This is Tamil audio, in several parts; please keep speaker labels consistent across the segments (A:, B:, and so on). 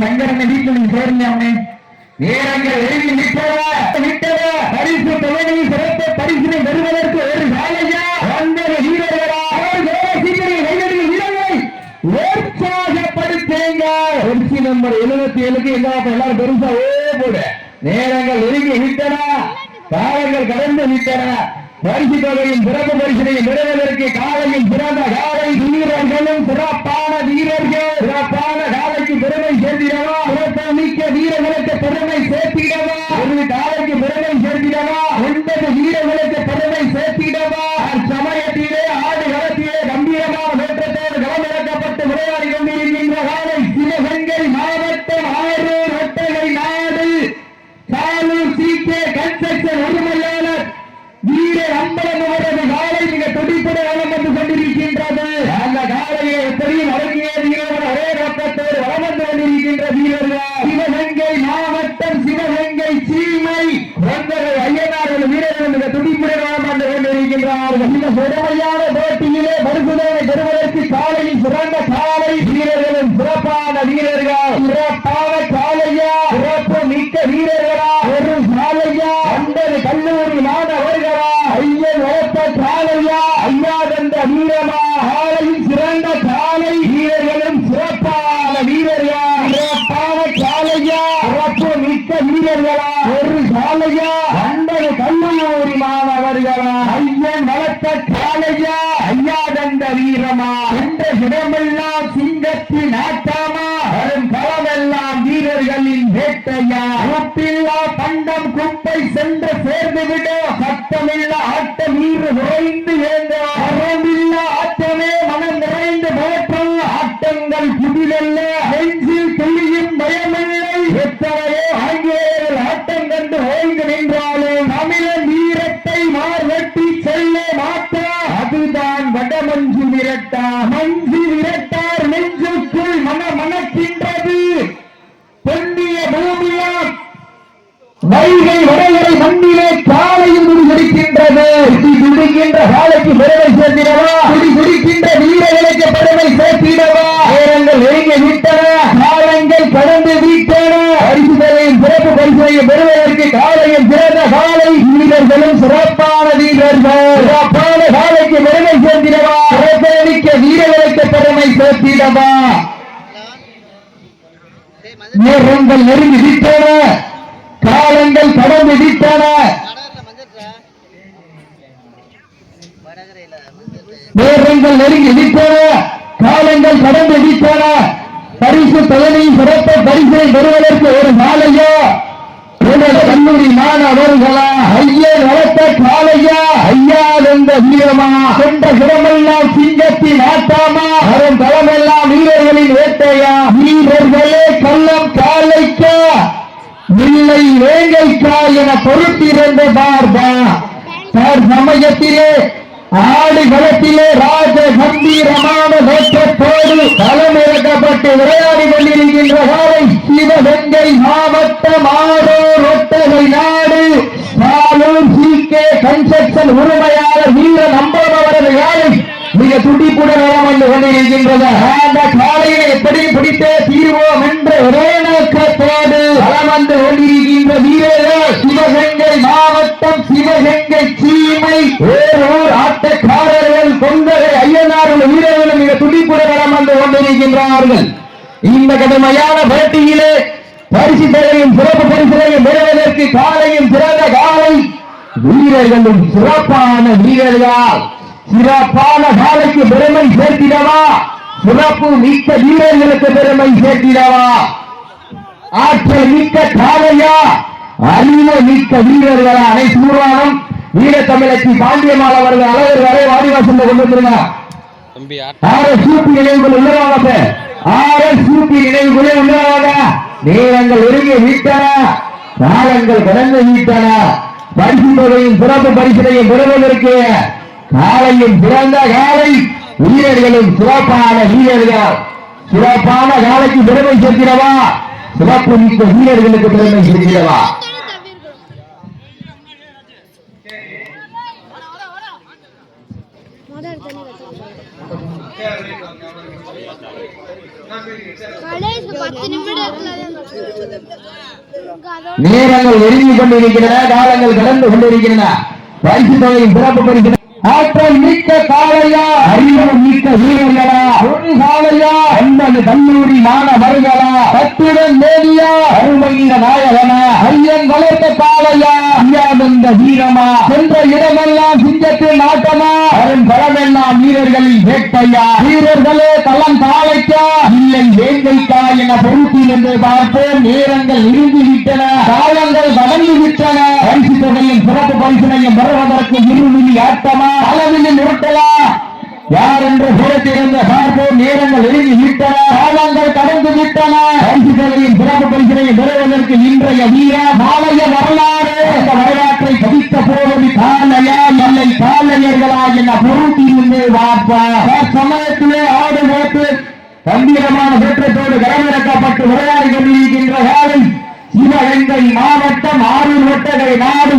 A: சங்கரனை வீட்டில் நீ சேர்ந்தவனே நேரங்கள் எழுதி விட்டவ விட்டவ பரிசு தொகையை சிறப்பு பரிசினை பெறுவதற்கு ஒரு சாலையா? வந்தது வீரர்களா? சீக்கிரம் நம்பர் எழுபத்தி ஏழுக்கு எங்க எல்லாரும் பெருசா ஓ போடு. நேரங்கள் நெருங்கி விட்டன. காலங்கள் கடந்து விட்டன. பரிசு தொகையும் சிறப்பு பரிசினையும் பெறுவதற்கு காலையில் பிறந்த காலை வீரர்களும் சிறப்பான வீரர்கள். சிறப்பான காலைக்கு பெருமை சேர்த்திடவா? சிறப்பு மிக்க வீரர்களுக்கு பெருமை சேர்த்திடவா? ஒரு காலைக்கு பெருமை சேர்த்திடவா? ஒன்பது வீரர்களுக்கு பெருமை சேர்த்திடவா? மாவட்டம் சிவகங்கை சீமை ஒன்பது ஐயனார்கள் வீரர்கள் மிக துடிப்புடன் வளம் கொண்டிருக்கின்றார்கள். இந்த சுடமையான போட்டியிலே மருத்துவனை பெறுவதற்கு காலையில் சிறந்த காலை வீரர்களும் சிறப்பான வீரர்கள். சிறப்பான காலையா சிறப்பு மிக்க வீரர்களா ஒரு சாலையா ஒன்பது கல்லூரி மாணவர்களா ஐயன் வளர்த்த காலையா ஐயா தந்த வீரமா காலையில் சிறந்த காலை வீரர்களும் சிறப்பான வீரர்கள் சிறப்பான காலையா சிறப்பு மிக்க வீரர்களா ஒரு சாலையா ஒன்பது கல்லூரி மாணவர்களா. ஐயன் வளர்த்த காலையா ஐயா தந்த வீரமா. என்ற இடமெல்லாம் சிங்கத்தின் ஆட்டாமா. வரும் களமெல்லாம் வீரர்களின் வேட்டையா. உப்பில்லா பண்டம் குப்பை சென்று சேர்ந்து விட சத்தமில்லா நீர் நுழைந்து ஏங்க வடமஞ்சு விரட்டா மஞ்சு விரட்டார் நெஞ்சுக்குள் மன மணக்கின்றது பொன்னிய பூமியா வைகை வரையறை மண்ணிலே காலையில் முடிந்திருக்கின்றது இடி துடிக்கின்ற காலைக்கு பெருமை சேர்த்திடவா? இடி துடிக்கின்ற வீரர்களுக்கு பெருமை சேர்த்திடவா? நேரங்கள் நெருங்கி விட்டன. காலங்கள் கடந்து விட்டன. பரிசுகளையும் சிறப்பு பரிசுகளையும் பெறுவதற்கு காலையில் சிறந்த காலை. வீரர்களும் சிறப்பான வீரர்கள் சிறப்பான காலைக்கு பெருமை சேர்த்திடவா சிறப்பமிக்க வீரர்களுக்கு பெருமை சேர்த்திடவா நேரங்கள் நெருங்கி விட்டன காலங்கள் கடந்து விட்டன நேரங்கள் நெருங்கி விட்டன காலங்கள் கடந்து விட்டன பரிசு தலைமை சிறப்ப பரிசை பெறுவதற்கு ஒரு நாளையோ கல்லூரி மாணவர்களா? ஐயா வளர்த்த காலையா? ஐயா என்ற வீரமா? கொண்ட சிரமெல்லாம் சிங்கத்தின் ஆட்டாமா வரும் களமெல்லாம் வீரர்களின் வேட்டையா வீரர்களே கள்ளம் காலைக்கா இல்லை வேங்கைக்கா என பொறுத்திருந்த பார்பா. தார் சமயத்திலே ஆடு ராஜ கம்பீரமான தோற்றத்தோடு களமிறக்கப்பட்டு விளையாடி கொண்டிருக்கின்ற காலை சிவகங்கை மாவட்டம் ஆரோர் ஒட்டகை நாடு. பாலூர் சி கே கன்ஸ்ட்ரக்ஷன் உரிமையாளர் வீர நம்பம் அவரது மிக துடிப்புடன் வளம் வந்து கொண்டிருக்கின்றது. அந்த காலையில எப்படி பிடித்தே தீர்வோம் என்ற ஒரே நோக்கத்தோடு வளம் வந்து கொண்டிருக்கின்ற வீரர்கள் சிவகங்கை மாவட்டம் சிவகங்கை சீமை ஓர் ஆட்டக்காரர்கள் கொண்டதை ஐயனார்கள் வீரர்களும் மிக துடிப்புடன் வளம் வந்து கொண்டிருக்கின்றார்கள். இந்த கடுமையான போட்டியிலே பரிசு தலையும் சிறப்பு பரிசுகளையும் பெறுவதற்கு காலையும் சிறந்த காலை வீரர்களும் சிறப்பான வீரர்கள் சிறப்பான காலைக்கு பெருமை சேர்த்திடவா? சிறப்பு மிக்க வீரர்களுக்கு பெருமை சேர்த்திடவா? ஆற்றல் மிக்க காலையா அறிவு மிக்க வீரர்களா? அனைத்து ஊர்வானம் வீர தமிழச்சி பாண்டியமால் அவர்கள் அழகர் வரை வாடிவாசல் கொண்டு வந்துருங்க நினைவுகள் உள்ளவாங்க ஆர்எஸ் யூபி நினைவுகளே உள்ளவாங்க நேரங்கள் நெருங்கி விட்டன. காலங்கள் கடந்து விட்டன. பரிசு தொகையும் சிறப்பு பரிசனையும் பெறுவதற்கு காலையும் சிறந்த காலை வீரர்களும் சிறப்பான வீரர்கள். சிறப்பான காலைக்கு பெருமை சேர்க்கிறவா? சிறப்பு மிக்க வீரர்களுக்கு பெருமை சேர்க்கிறவா?
B: நேரங்கள் நெருங்கி கொண்டிருக்கின்றன காலங்கள் கடந்து கொண்டிருக்கின்றன. பரிசு தொகையின் சிறப்பு பரிசு ஆற்றல் மிக்க காலையா அறிவு மிக்க வீரர்களா? ஒரு காளையா ஒன்பது கல்லூரி மாணவர்களா? பத்துடன் மேலியா அருமையின நாயகனா? ஐயன் வளர்த்த காலையா ஐயானந்த வீரமா? சென்ற இடமெல்லாம் சிங்கத்தின் ஆட்டமா? அருண் பலமெல்லாம் வீரர்களின் வேட்டையா? வீரர்களே தளம் காளைக்கா இல்லை வேங்கைக்கா என பொருத்தி என்று பார்ப்போம். நேரங்கள் இறுதி விட்டன காலங்கள் கடந்து விட்டன பரிசு தொகையும் சிறப்பு பரிசனையும் வருவதற்கு இருமிலி ஆட்டமா? அளவில் நிறுத்தலா? யார் என்று புறத்திருந்த பார்ப்போம். நேரங்கள் எழுதி விட்டன காலங்கள் கடந்து விட்டன பரிசு தொகையின் சிறப்பு பரிசனை பெறுவதற்கு இன்றைய வீர மாலைய வரலாறு. அந்த வரலாற்றை பதித்த போவது காலையா? இல்லை காலையர்களா என பொருத்தி இருந்து பார்ப்பார் சமயத்திலே ஆடு போட்டு கம்பீரமான வெற்றத்தோடு களமிறக்கப்பட்டு கொண்டிருக்கின்ற காலை சிவகங்கை மாவட்டம் ஆரூர் ஒட்டகை நாடு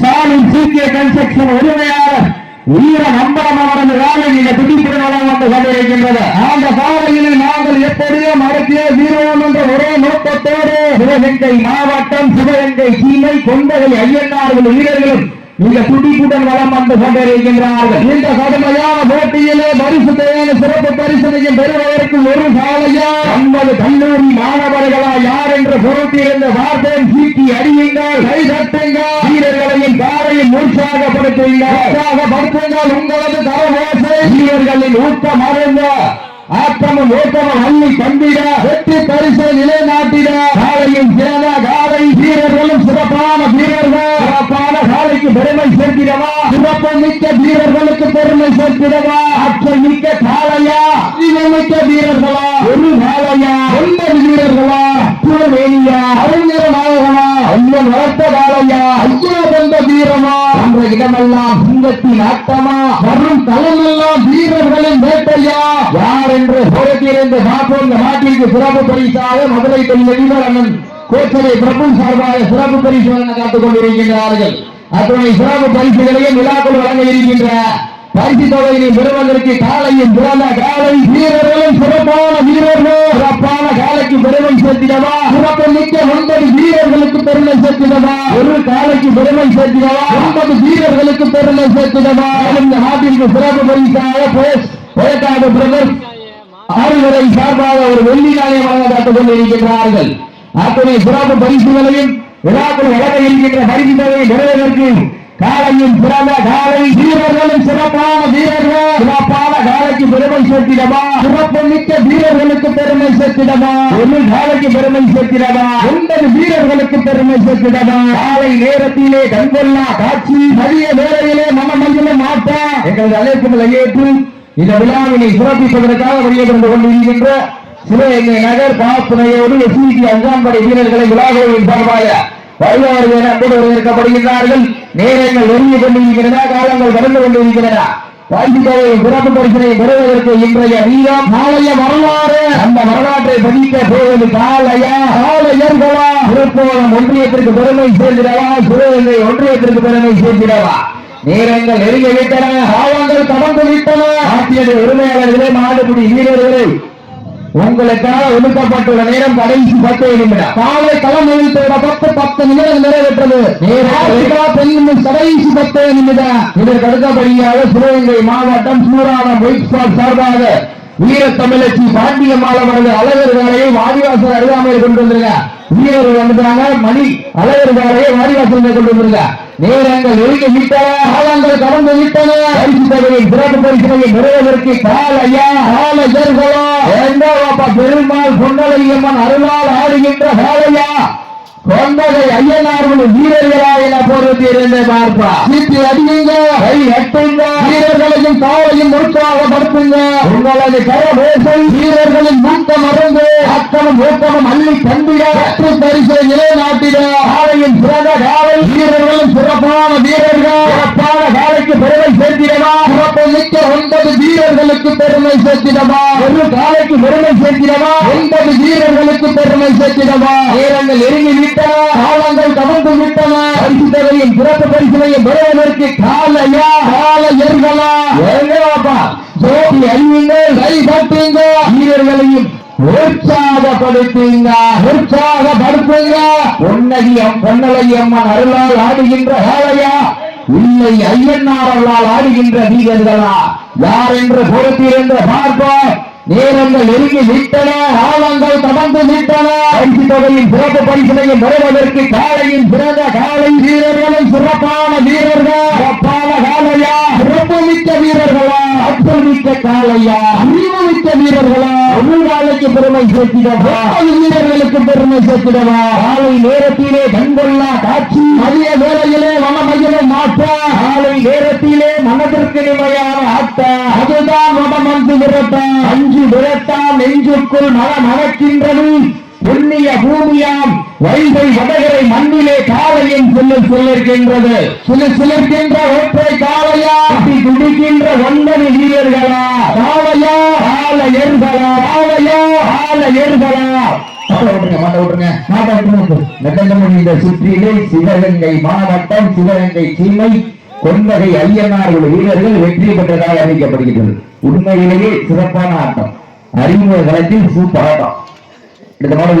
B: சாலை சீக்கிய கன்ஸ்ட்ரக்ஷன் உரிமையாளர் வீர நம்பரம் அவரது வேலை மிக துடிப்புடன் வளம் வந்து கொண்டிருக்கின்றது அந்த காலையிலே நாங்கள் எப்படியோ மடக்கிய தீர்வோம் என்ற ஒரே நோக்கத்தோடு சிவகங்கை மாவட்டம் சிவகங்கை சீமை கொண்டகை ஐயன்னார்கள் வீரர்களும் மிக துடிப்புடன் வளம் வந்து கொண்டிருக்கின்றார்கள். இந்த கடுமையான போட்டியிலே பரிசு தேவையான சிறப்பு பரிசனையும் பெறுவதற்கு ஒரு சாலையா? ஒன்பது கல்லூரி மாணவர்களா யார் என்று பொறுத்திருந்த வார்த்தை சீட்டி அடியுங்கள். கை தட்டுங்கள். வீரர்களையும் காரையும் உற்சாகப்படுத்துங்கள். உற்சாகப்படுத்துங்கள். உங்களது தரவோசை வீரர்களின் ஊக்கம் அருங்க ஆட்டமும் ஓட்டமும் அள்ளி கண்டிட வெற்றி பரிசை நிலைநாட்டிட. காலையும் சேன காலை வீரர்களும் சிறப்பான வீரர்கள் சிறப்பான பெருமை சேர்க்கிறவா? சிறப்பு மிக்க வீரர்களுக்கு பெருமை சேர்க்கிறவா? ஆற்றல் மிக்க காளையா? இனமிக்க வீரர்களா? ஒரு காளையா ஒன்பது வீரர்களா? புறவேணியா அறிஞர் நாயகனா? ஐயன் வளர்த்த காளையா? ஐயா வந்த வீரமா என்ற இடமெல்லாம் சிங்கத்தின் ஆட்டமா? வரும் தலமெல்லாம் வீரர்களின் வேட்டையா? யார் என்று புறத்திலிருந்து பார்ப்போம் இந்த நாட்டிற்கு சிறப்பு பரிசாக மதுரை தொழிலதிபர் அண்ணன் கோச்சரை பிரபு சார்பாக சிறப்பு பரிசோதனை காத்துக் கொண்டிருக்கின்றார்கள். அத்தனை சிறப்பு பரிசுகளையும் விழாக்கள் வழங்க இருக்கின்ற பரிசு தொகையினை பெறுவதற்கு காலையும் பிறந்த காலை வீரர்களும் சிறப்பான வீரர்கள் சிறப்பான காலைக்கு பெருமை சேர்த்திடவா? சிறப்பு மிக்க ஒன்பது வீரர்களுக்கு பெருமை சேர்த்திடவா? ஒரு காலைக்கு பெருமை சேர்த்திடவா? ஒன்பது வீரர்களுக்கு பெருமை சேர்த்திடவா? இந்த நாட்டிற்கு சிறப்பு பரிசாக போஸ் பிரதர் ஆறுவரை சார்பாக ஒரு வெள்ளி நாணயம் வழங்கப்பட்டுக் காத்துக் கொண்டிருக்கின்றார்கள். அத்துணை சிறப்பு பரிசுகளையும் விழாக்கள் வழங்க இருக்கின்ற பரிசு தொகையை காலையும் சிறந்த காலை வீரர்களும் சிறப்பான வீரர்கள் சிறப்பான காலைக்கு பெருமை சேர்த்திடவா? சிறப்பு மிக்க வீரர்களுக்கு பெருமை சேர்த்திடவா? ஒரு காலைக்கு பெருமை சேர்த்திடவா? ஒன்பது வீரர்களுக்கு பெருமை சேர்த்திடவா? காலை நேரத்திலே கண்கொள்ளா காட்சி மதிய வேளையிலே மனமஞ்சளும் மாற்றா. எங்களது அழைப்புகளை ஏற்று இந்த விழாவினை சிறப்பிப்பதற்காக வெளியே கொண்டு கொண்டிருக்கின்ற சிவகங்கை நகர் பாப்புனையோடு எஸ்பிடி அஞ்சாம் படை வீரர்களை விழாவில் சார்பாக வருவார்கள் என அன்போடு வரவேற்கப்படுகின்றார்கள் நேரங்கள் நெருங்கி கொண்டிருக்கின்றன காலங்கள் கடந்து கொண்டிருக்கின்றன வாழ்த்துக்களை சிறப்பு பரிசனை பெறுவதற்கு இன்றைய வீரம் நாளைய வரலாறு. அந்த வரலாற்றை பதிக்க போவது காலையா? காலையர்களா? திருப்போணம் ஒன்றியத்திற்கு பெருமை சேர்ந்திடவா? சிவகங்கை ஒன்றியத்திற்கு பெருமை சேர்ந்திடவா? நேரங்கள் நெருங்கி விட்டன. காலங்கள் கடந்து விட்டன. ஆட்சியது உரிமையாளர்களே மாடுபிடி வீரர்களே. உங்களுக்காக ஒதுக்கப்பட்டுள்ள நேரம் கடைசி பத்து நிமிடம். காலை களம் நிறுத்தோட பத்து பத்து நிமிடம் நிறைவேற்றது. கடைசி பத்து நிமிடம். இதற்கு அடுத்தபடியாக சிவகங்கை மாவட்டம் சூரான ஒயிட் ஸ்பாட் சார்பாக வீர தமிழச்சி பாண்டிய மாலவரது அழகர் வேலையை வாடிவாசல் அருகாமையில் கொண்டு வந்திருக்க வீரர்கள் வந்துட்டாங்க மணி அழகர் வேலையை வாடிவாசல் கொண்டு வந்திருக்க. நேரங்கள் நெருங்கி விட்டன. காலங்கள் கடந்து விட்டன. பரிசு தொகையை சிறப்பு பரிசுகளை பெறுவதற்கு காலையா காலையர்களா எங்கப்பா பெருமாள் கொண்டலையம்மன் அருளால் ஆடுகின்ற காலையா ஐயனார்கள் வீரர்களா என பொறுத்து இருந்து பார்ப்பா. சீட்டு அடியுங்க. கை எட்டுங்க வீரர்களையும் காலையும் உற்சாகப்படுத்துங்க உங்களது கரவேசை வீரர்களின் மூக்கம் அருந்து. அக்கமும் ஊக்கமும் அள்ளி வெற்றி பரிசை நிலைநாட்டிட காலையும் சிறந்த காலை வீரர்களும் சிறப்பான வீரர்கள் சிறப்பான காலைக்கு பெருமை சேர்த்திடவா மிக்க ஒன்பது வீரர்களுக்கு பெருமை சேர்த்திடவா? ஒரு காலைக்கு பெருமை சேர்த்திடவா? ஒன்பது வீரர்களுக்கு பெருமை சேர்த்திடவா? நேரங்கள் நெருங்கி விட்டன. காலங்கள் கடந்து விட்டன. பரிசு தொகையும் சிறப்பு பரிசுகளையும் பெறுவதற்கு காலையா காலையர்களா எங்கப்பா ஜோதி அறிவிங்க கை தட்டுங்க. வீரர்களையும் உற்சாகப்படுத்துங்க. உற்சாகப்படுத்துங்க. பொன்னகியம் பொன்னலை அம்மன் அருளால் ஆடுகின்ற காளையா? இல்லை ஐயன்னாரர்களால் ஆடுகின்ற வீரர்களா யார் என்று பொறுத்திருந்து பார்ப்போம். நேரங்கள் நெருங்கி விட்டன காலங்கள் கடந்து விட்டன பரிசு தொகையின் சிறப்பு பரிசனையும் பெறுவதற்கு காலையின் சிறந்த காலை வீரர்களும் சிறப்பான வீரர்கள். சிறப்பான காலையா? சிறப்பு மிக்க வீரர்களா? அச்சல் மிக்க காலையா? அறிவு மிக்க வீரர்களா ஒரு பெருமை சேர்த்திடவா? வீரர்களுக்கு பெருமை சேர்த்திடவா? காலை நேரத்திலே கண்கொள்ளா காட்சி மதிய வேளையிலே வனமயிலை மாற்ற காலை நேரத்திலே மனதிற்கு நிமையான ஆட்ட அதுதான் வடமந்து விரட்ட அஞ்சு விரட்டா நெஞ்சுக்குள் மன மணக்கின்றது புண்ணிய பூமியாம் வைகை வடகரை மண்ணிலே காளையும் சொல்ல சொல்லிருக்கின்றது சில சிலிர்க்கின்ற ஒற்றை அப்படி துடிக்கின்ற ஒன்பது வீரர்களா? மாட்ட விட்டுருங்க நெட்டந்தமணி இந்த சுற்றிலே சிவகங்கை மாவட்டம் சிவகங்கை சீமை கொண்டகை ஐயனார் வீரர்கள் வெற்றி பெற்றதாக அறிவிக்கப்படுகிறது உண்மையிலேயே சிறப்பான ஆட்டம். அறிமுக களத்தில் சூப்பராக ஆட்டம் இந்த மாடல்